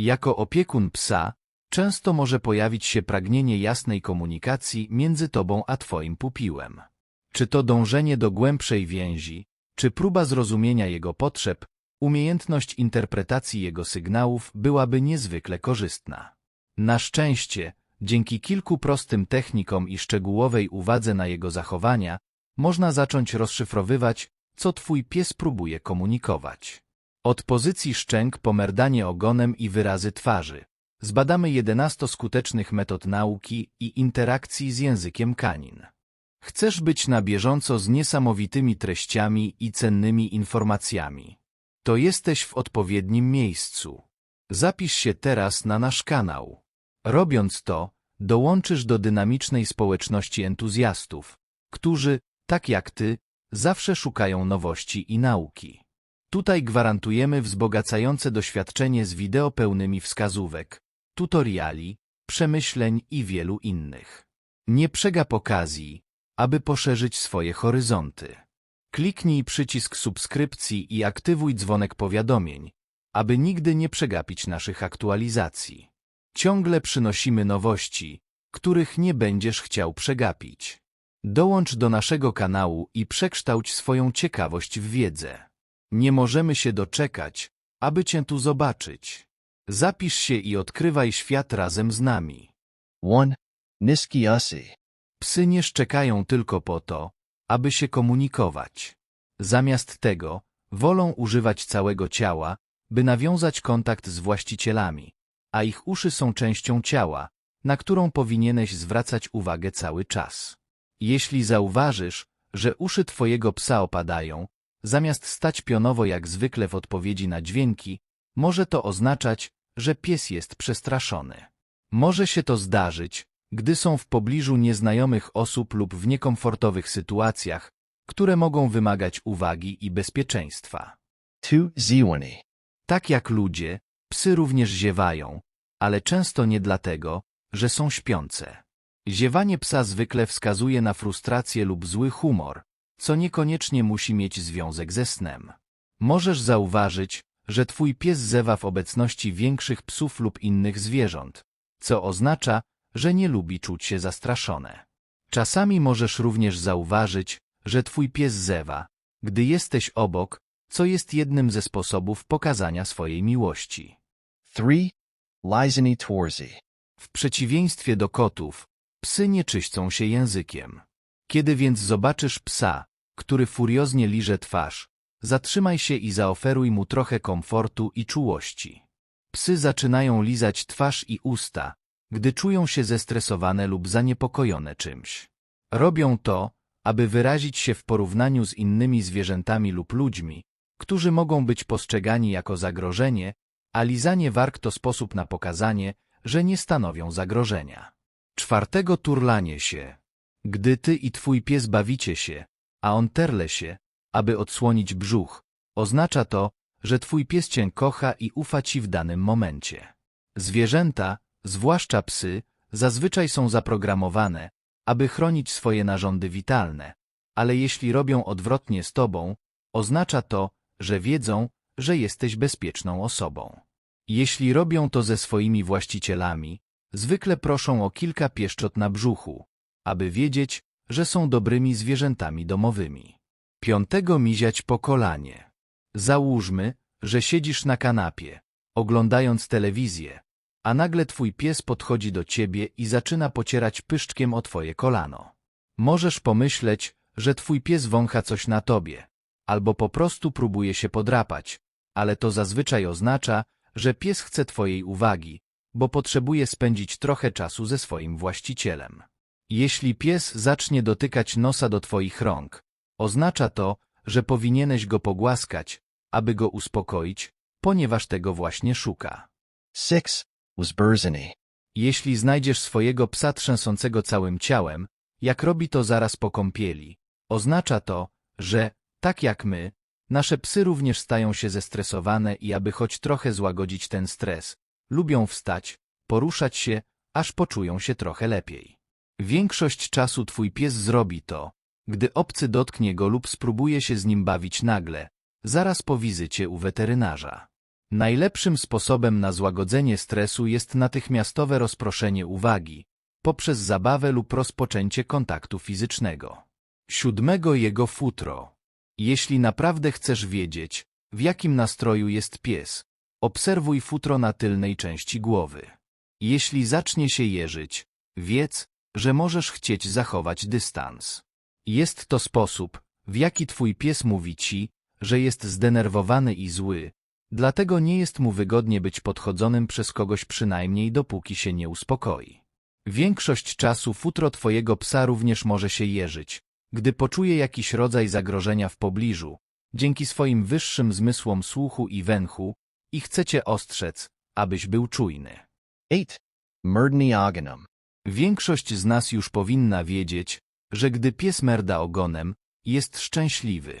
Jako opiekun psa, często może pojawić się pragnienie jasnej komunikacji między tobą a twoim pupiłem. Czy to dążenie do głębszej więzi, czy próba zrozumienia jego potrzeb, umiejętność interpretacji jego sygnałów byłaby niezwykle korzystna. Na szczęście, dzięki kilku prostym technikom i szczegółowej uwadze na jego zachowania, można zacząć rozszyfrowywać, co twój pies próbuje komunikować. Od pozycji szczęk po merdanie ogonem i wyrazy twarzy. Zbadamy 11 skutecznych metod nauki i interakcji z językiem kanin. Chcesz być na bieżąco z niesamowitymi treściami i cennymi informacjami. To jesteś w odpowiednim miejscu. Zapisz się teraz na nasz kanał. Robiąc to, dołączysz do dynamicznej społeczności entuzjastów, którzy, tak jak ty, zawsze szukają nowości i nauki. Tutaj gwarantujemy wzbogacające doświadczenie z wideo pełnymi wskazówek, tutoriali, przemyśleń i wielu innych. Nie przegap okazji, aby poszerzyć swoje horyzonty. Kliknij przycisk subskrypcji i aktywuj dzwonek powiadomień, aby nigdy nie przegapić naszych aktualizacji. Ciągle przynosimy nowości, których nie będziesz chciał przegapić. Dołącz do naszego kanału i przekształć swoją ciekawość w wiedzę. Nie możemy się doczekać, aby Cię tu zobaczyć. Zapisz się i odkrywaj świat razem z nami. 1. Niski Asi. Psy nie szczekają tylko po to, aby się komunikować. Zamiast tego, wolą używać całego ciała, by nawiązać kontakt z właścicielami, a ich uszy są częścią ciała, na którą powinieneś zwracać uwagę cały czas. Jeśli zauważysz, że uszy twojego psa opadają, zamiast stać pionowo jak zwykle w odpowiedzi na dźwięki, może to oznaczać, że pies jest przestraszony. Może się to zdarzyć, gdy są w pobliżu nieznajomych osób lub w niekomfortowych sytuacjach, które mogą wymagać uwagi i bezpieczeństwa. 2. Ziwani. Tak jak ludzie, psy również ziewają, ale często nie dlatego, że są śpiące. Ziewanie psa zwykle wskazuje na frustrację lub zły humor, co niekoniecznie musi mieć związek ze snem. Możesz zauważyć, że twój pies zewa w obecności większych psów lub innych zwierząt, co oznacza, że nie lubi czuć się zastraszone. Czasami możesz również zauważyć, że twój pies zewa, gdy jesteś obok, co jest jednym ze sposobów pokazania swojej miłości. 3. Lizani Twarzi. W przeciwieństwie do kotów, psy nie czyścą się językiem. Kiedy więc zobaczysz psa, który furioznie liże twarz, zatrzymaj się i zaoferuj mu trochę komfortu i czułości. Psy zaczynają lizać twarz i usta, gdy czują się zestresowane lub zaniepokojone czymś. Robią to, aby wyrazić się w porównaniu z innymi zwierzętami lub ludźmi, którzy mogą być postrzegani jako zagrożenie, a lizanie warg to sposób na pokazanie, że nie stanowią zagrożenia. Czwartego turlanie się. Gdy ty i twój pies bawicie się, a on terle się, aby odsłonić brzuch, oznacza to, że twój pies cię kocha i ufa ci w danym momencie. Zwierzęta, zwłaszcza psy, zazwyczaj są zaprogramowane, aby chronić swoje narządy witalne, ale jeśli robią odwrotnie z tobą, oznacza to, że wiedzą, że jesteś bezpieczną osobą. Jeśli robią to ze swoimi właścicielami, zwykle proszą o kilka pieszczot na brzuchu, aby wiedzieć, że są dobrymi zwierzętami domowymi. Piątego miziać po kolanie. Załóżmy, że siedzisz na kanapie, oglądając telewizję, a nagle twój pies podchodzi do ciebie i zaczyna pocierać pyszczkiem o twoje kolano. Możesz pomyśleć, że twój pies wącha coś na tobie, albo po prostu próbuje się podrapać, ale to zazwyczaj oznacza, że pies chce twojej uwagi, bo potrzebuje spędzić trochę czasu ze swoim właścicielem. Jeśli pies zacznie dotykać nosa do twoich rąk, oznacza to, że powinieneś go pogłaskać, aby go uspokoić, ponieważ tego właśnie szuka. 6. Uzburzani. Jeśli znajdziesz swojego psa trzęsącego całym ciałem, jak robi to zaraz po kąpieli, oznacza to, że, tak jak my, nasze psy również stają się zestresowane i aby choć trochę złagodzić ten stres, lubią wstać, poruszać się, aż poczują się trochę lepiej. Większość czasu twój pies zrobi to, gdy obcy dotknie go lub spróbuje się z nim bawić nagle, zaraz po wizycie u weterynarza. Najlepszym sposobem na złagodzenie stresu jest natychmiastowe rozproszenie uwagi, poprzez zabawę lub rozpoczęcie kontaktu fizycznego. Siódmego jego futro. Jeśli naprawdę chcesz wiedzieć, w jakim nastroju jest pies, obserwuj futro na tylnej części głowy. Jeśli zacznie się jeżyć, wiedz, że możesz chcieć zachować dystans. Jest to sposób, w jaki twój pies mówi ci, że jest zdenerwowany i zły, dlatego nie jest mu wygodnie być podchodzonym przez kogoś przynajmniej dopóki się nie uspokoi. Większość czasu futro twojego psa również może się jeżyć, gdy poczuje jakiś rodzaj zagrożenia w pobliżu, dzięki swoim wyższym zmysłom słuchu i węchu, i chce cię ostrzec, abyś był czujny. 8. Murdni ogonum. Większość z nas już powinna wiedzieć, że gdy pies merda ogonem, jest szczęśliwy.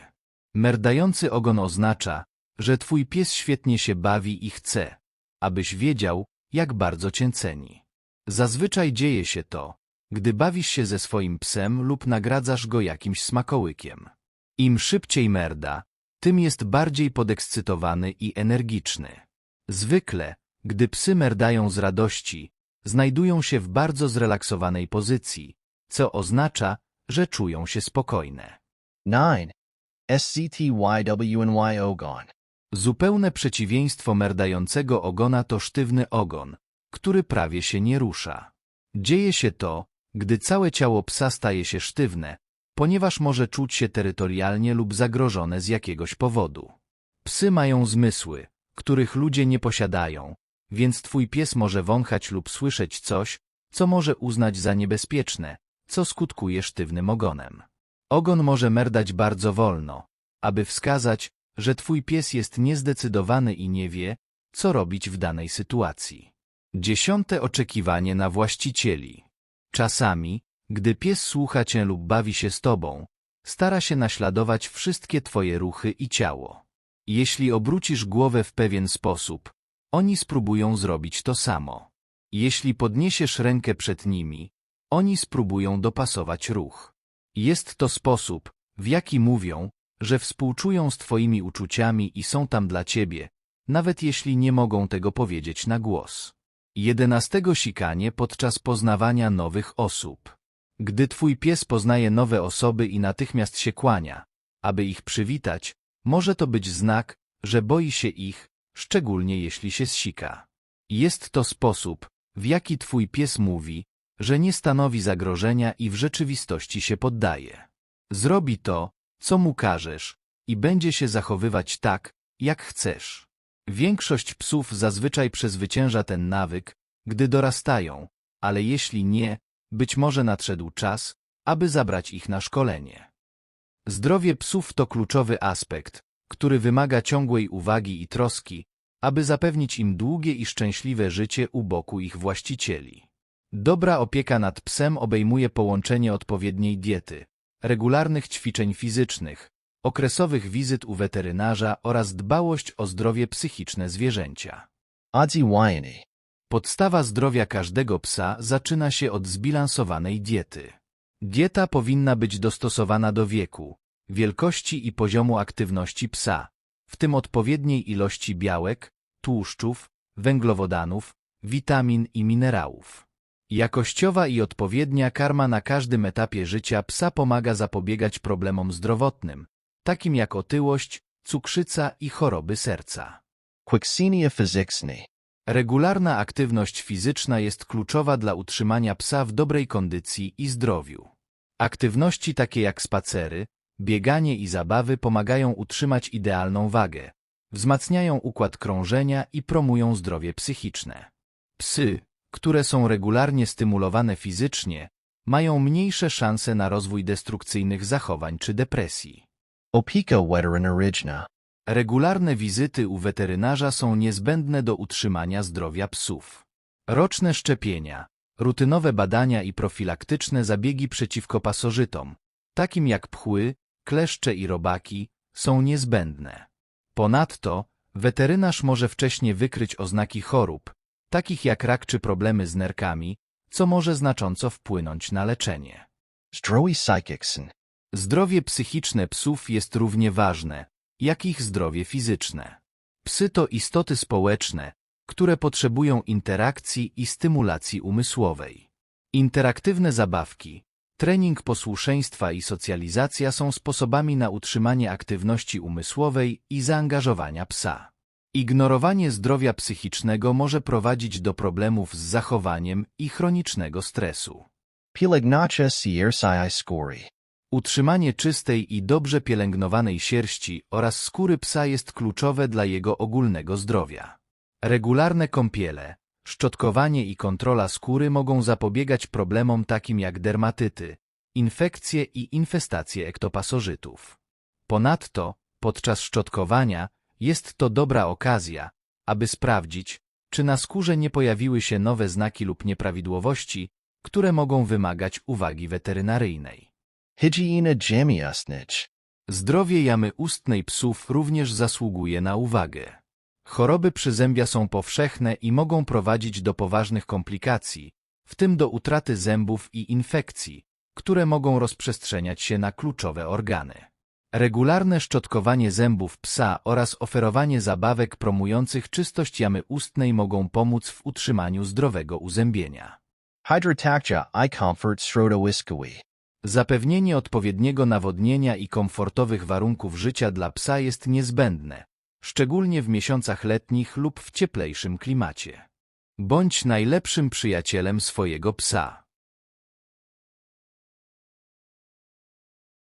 Merdający ogon oznacza, że twój pies świetnie się bawi i chce, abyś wiedział, jak bardzo cię ceni. Zazwyczaj dzieje się to, gdy bawisz się ze swoim psem lub nagradzasz go jakimś smakołykiem. Im szybciej merda, tym jest bardziej podekscytowany i energiczny. Zwykle, gdy psy merdają z radości, znajdują się w bardzo zrelaksowanej pozycji, co oznacza, że czują się spokojne. 9. SCTYWNY ogon. Zupełne przeciwieństwo merdającego ogona to sztywny ogon, który prawie się nie rusza. Dzieje się to, gdy całe ciało psa staje się sztywne, ponieważ może czuć się terytorialnie lub zagrożone z jakiegoś powodu. Psy mają zmysły, których ludzie nie posiadają, więc twój pies może wąchać lub słyszeć coś, co może uznać za niebezpieczne, co skutkuje sztywnym ogonem. Ogon może merdać bardzo wolno, aby wskazać, że twój pies jest niezdecydowany i nie wie, co robić w danej sytuacji. Dziesiąte oczekiwanie na właścicieli. Czasami, gdy pies słucha cię lub bawi się z tobą, stara się naśladować wszystkie twoje ruchy i ciało. Jeśli obrócisz głowę w pewien sposób, oni spróbują zrobić to samo. Jeśli podniesiesz rękę przed nimi, oni spróbują dopasować ruch. Jest to sposób, w jaki mówią, że współczują z twoimi uczuciami i są tam dla ciebie, nawet jeśli nie mogą tego powiedzieć na głos. Jedenastego sikanie podczas poznawania nowych osób. Gdy twój pies poznaje nowe osoby i natychmiast się kłania, aby ich przywitać, może to być znak, że boi się ich, szczególnie jeśli się zsika. Jest to sposób, w jaki twój pies mówi, że nie stanowi zagrożenia i w rzeczywistości się poddaje. Zrobi to, co mu każesz i będzie się zachowywać tak, jak chcesz. Większość psów zazwyczaj przezwycięża ten nawyk, gdy dorastają, ale jeśli nie, być może nadszedł czas, aby zabrać ich na szkolenie. Zdrowie psów to kluczowy aspekt, który wymaga ciągłej uwagi i troski, aby zapewnić im długie i szczęśliwe życie u boku ich właścicieli. Dobra opieka nad psem obejmuje połączenie odpowiedniej diety, regularnych ćwiczeń fizycznych, okresowych wizyt u weterynarza oraz dbałość o zdrowie psychiczne zwierzęcia. Podstawa zdrowia każdego psa zaczyna się od zbilansowanej diety. Dieta powinna być dostosowana do wieku, wielkości i poziomu aktywności psa, w tym odpowiedniej ilości białek, tłuszczów, węglowodanów, witamin i minerałów. Jakościowa i odpowiednia karma na każdym etapie życia psa pomaga zapobiegać problemom zdrowotnym, takim jak otyłość, cukrzyca i choroby serca. Quixenia physixny. Regularna aktywność fizyczna jest kluczowa dla utrzymania psa w dobrej kondycji i zdrowiu. Aktywności takie jak spacery, bieganie i zabawy pomagają utrzymać idealną wagę, wzmacniają układ krążenia i promują zdrowie psychiczne. Psy, które są regularnie stymulowane fizycznie, mają mniejsze szanse na rozwój destrukcyjnych zachowań czy depresji. Opieka weterynaryczna. Regularne wizyty u weterynarza są niezbędne do utrzymania zdrowia psów. Roczne szczepienia, rutynowe badania i profilaktyczne zabiegi przeciwko pasożytom, takim jak pchły, kleszcze i robaki, są niezbędne. Ponadto, weterynarz może wcześnie wykryć oznaki chorób, takich jak rak czy problemy z nerkami, co może znacząco wpłynąć na leczenie. Zdrowie psychiczne psów jest równie ważne, jak ich zdrowie fizyczne. Psy to istoty społeczne, które potrzebują interakcji i stymulacji umysłowej. Interaktywne zabawki, trening posłuszeństwa i socjalizacja są sposobami na utrzymanie aktywności umysłowej i zaangażowania psa. Ignorowanie zdrowia psychicznego może prowadzić do problemów z zachowaniem i chronicznego stresu. Pielęgnacja siersi skóry. Utrzymanie czystej i dobrze pielęgnowanej sierści oraz skóry psa jest kluczowe dla jego ogólnego zdrowia. Regularne kąpiele, szczotkowanie i kontrola skóry mogą zapobiegać problemom takim jak dermatyty, infekcje i infestacje ektopasożytów. Ponadto, podczas szczotkowania jest to dobra okazja, aby sprawdzić, czy na skórze nie pojawiły się nowe znaki lub nieprawidłowości, które mogą wymagać uwagi weterynaryjnej. Hygiena jamiasnich. Zdrowie jamy ustnej psów również zasługuje na uwagę. Choroby przyzębia są powszechne i mogą prowadzić do poważnych komplikacji, w tym do utraty zębów i infekcji, które mogą rozprzestrzeniać się na kluczowe organy. Regularne szczotkowanie zębów psa oraz oferowanie zabawek promujących czystość jamy ustnej mogą pomóc w utrzymaniu zdrowego uzębienia. Hydrotakja i comfort srodowiskui. Zapewnienie odpowiedniego nawodnienia i komfortowych warunków życia dla psa jest niezbędne, szczególnie w miesiącach letnich lub w cieplejszym klimacie. Bądź najlepszym przyjacielem swojego psa.